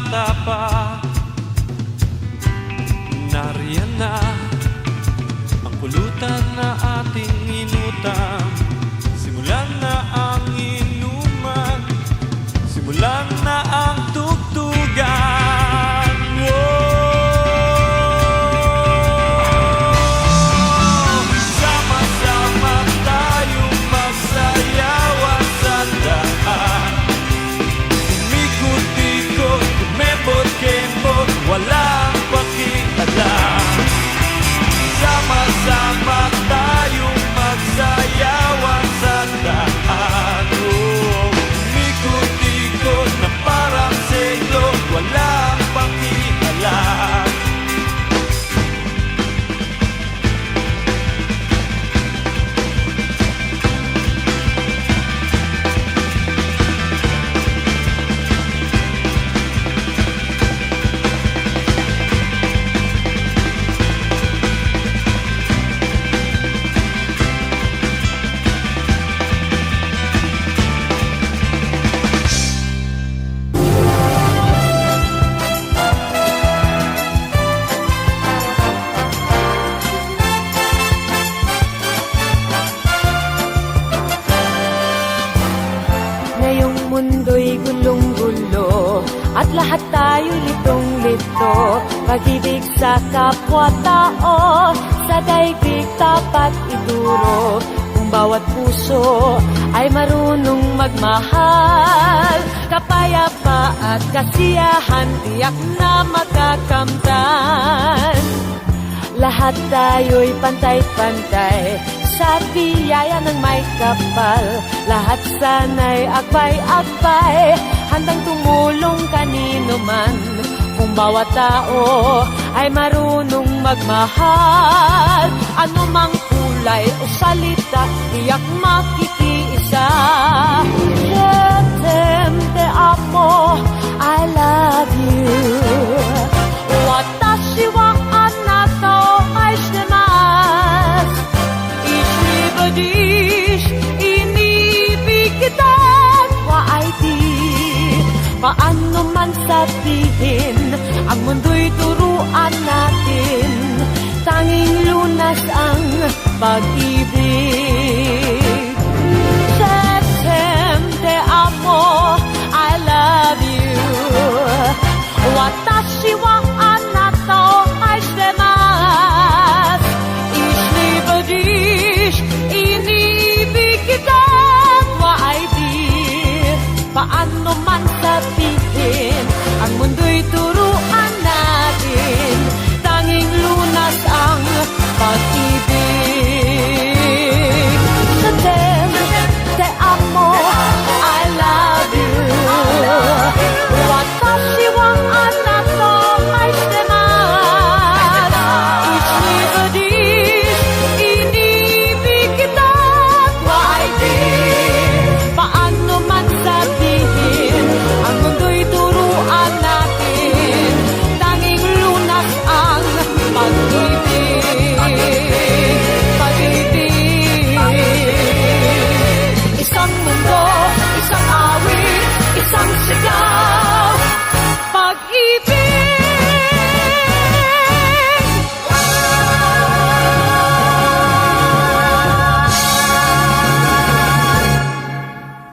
bata pa. Nariyan na Ang pulutan na ating inutang lahat tayo litong-lito. Pag-ibig sa kapwa-tao Sa daigdig dapat ituro Kung bawat puso ay marunong magmahal Kapayapa at kasiyahan Tiyak na makakamtan. Lahat tayo'y pantay-pantay Sa biyaya ng may kapal. Lahat sana'y akbay-akbay Handang tumulong kanino man. Kung bawat tao ay marunong magmahal Ano mang kulay o salita Tiyak makikiisa Paano man sabihin Ang mundo'y turuan natin. Tanging lunas ang pag-ibig Paano man sabihin, ang mundo'y tuloy